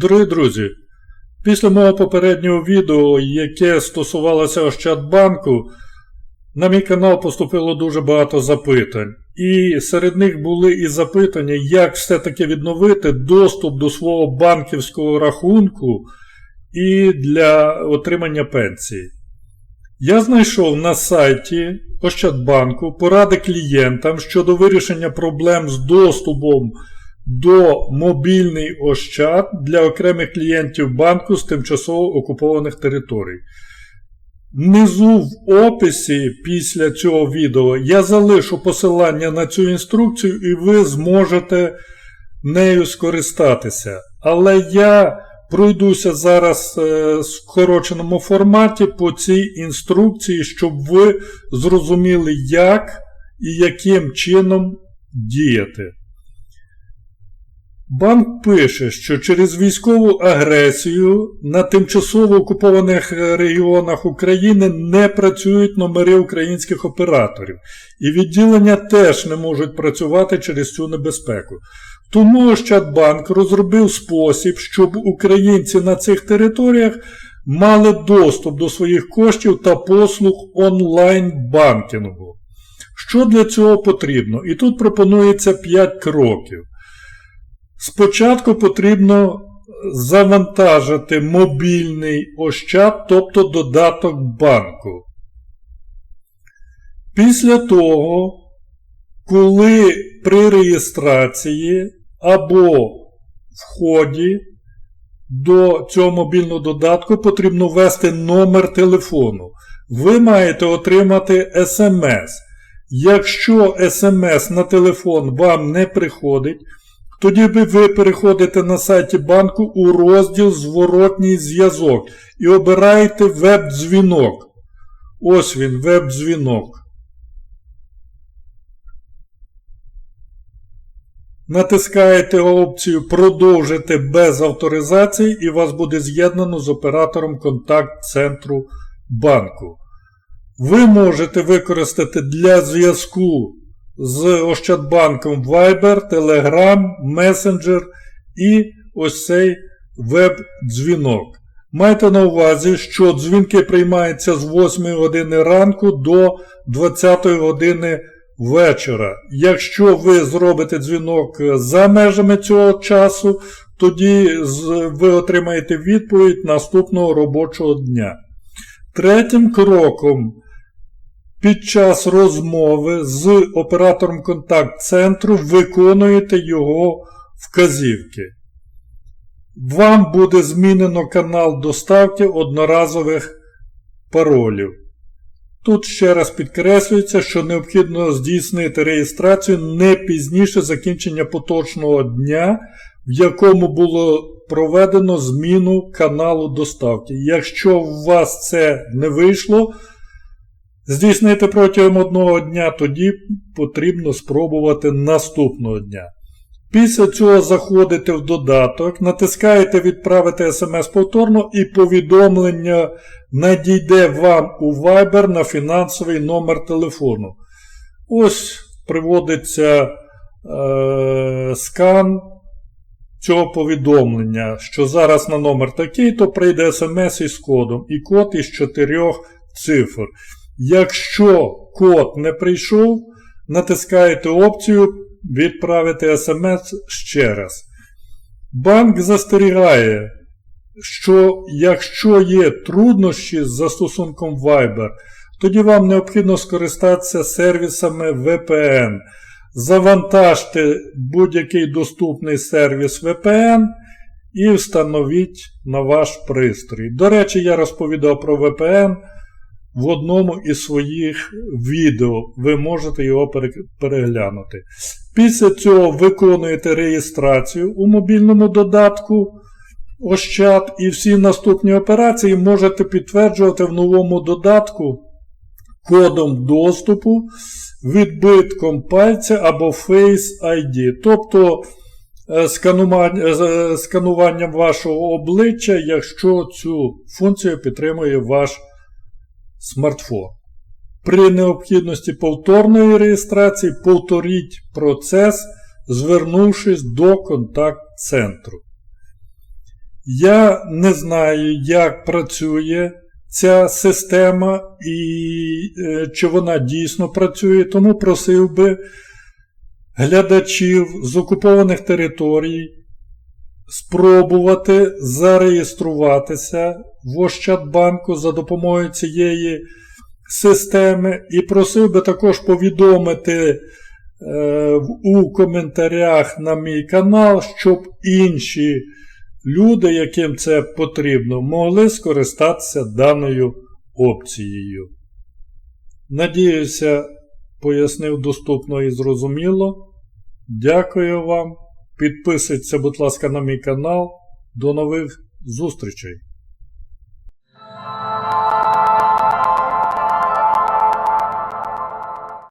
Дорогі друзі, після мого попереднього відео, яке стосувалося Ощадбанку, на мій канал поступило дуже багато запитань. І серед них були і запитання, як все-таки відновити доступ до свого банківського рахунку і для отримання пенсії. Я знайшов на сайті Ощадбанку поради клієнтам щодо вирішення проблем з доступом до мобільний Ощад для окремих клієнтів банку з тимчасово окупованих територій. Внизу в описі після цього відео я залишу посилання на цю інструкцію і ви зможете нею скористатися. Але я пройдуся зараз е, в скороченому форматі по цій інструкції, щоб ви зрозуміли, як і яким чином діяти. Банк пише, що через військову агресію на тимчасово окупованих регіонах України не працюють номери українських операторів, і відділення теж не можуть працювати через цю небезпеку. Тому Ощадбанк розробив спосіб, щоб українці на цих територіях мали доступ до своїх коштів та послуг онлайн-банкінгу. Що для цього потрібно? І тут пропонується 5 кроків. Спочатку потрібно завантажити мобільний ощад, тобто додаток банку. Після того, коли при реєстрації або вході до цього мобільного додатку потрібно ввести номер телефону. Ви маєте отримати смс. Якщо смс на телефон вам не приходить, тоді ви переходите на сайті банку у розділ Зворотній зв'язок і обираєте веб-дзвінок. Ось він, веб-дзвінок. Натискаєте опцію Продовжити без авторизації і вас буде з'єднано з оператором контакт-центру банку. Ви можете використати для зв'язку з Ощадбанком Viber, Telegram, Messenger і ось цей веб-дзвінок. Майте на увазі, що дзвінки приймаються з 8 години ранку до 20 години вечора. Якщо ви зробите дзвінок за межами цього часу, тоді ви отримаєте відповідь наступного робочого дня. Третім кроком під час розмови з оператором контакт-центру виконуєте його вказівки. Вам буде змінено канал доставки одноразових паролів. Тут ще раз підкреслюється, що необхідно здійснити реєстрацію не пізніше закінчення поточного дня, в якому було проведено зміну каналу доставки. Якщо у вас це не вийшло, здійснити протягом одного дня, тоді потрібно спробувати наступного дня. Після цього заходите в додаток, натискаєте Відправити смс повторно і повідомлення надійде вам у Viber на фінансовий номер телефону. Ось приводиться е, скан цього повідомлення, що зараз на номер такий, то прийде смс із кодом. І код із чотирьох цифр. Якщо код не прийшов, натискаєте опцію Відправити смс ще раз. Банк застерігає, що якщо є труднощі з застосунком Viber, тоді вам необхідно скористатися сервісами VPN. Завантажте будь-який доступний сервіс VPN і встановіть на ваш пристрій. До речі, я розповідав про VPN в одному із своїх відео. Ви можете його переглянути. Після цього виконуєте реєстрацію у мобільному додатку Ощад і всі наступні операції можете підтверджувати в новому додатку кодом доступу, відбитком пальця або Face ID. Тобто е, е, скануванням вашого обличчя, якщо цю функцію підтримує ваш смартфон. При необхідності повторної реєстрації повторіть процес, звернувшись до контакт-центру. Я не знаю, як працює ця система і е, чи вона дійсно працює, тому просив би глядачів з окупованих територій спробувати зареєструватися в Ощадбанку за допомогою цієї системи і просив би також повідомити е, у коментарях на мій канал, щоб інші люди, яким це потрібно, могли скористатися даною опцією. Надіюся, пояснив доступно і зрозуміло. Дякую вам. Підписуйтесь, будь ласка, на мій канал. До нових зустрічей!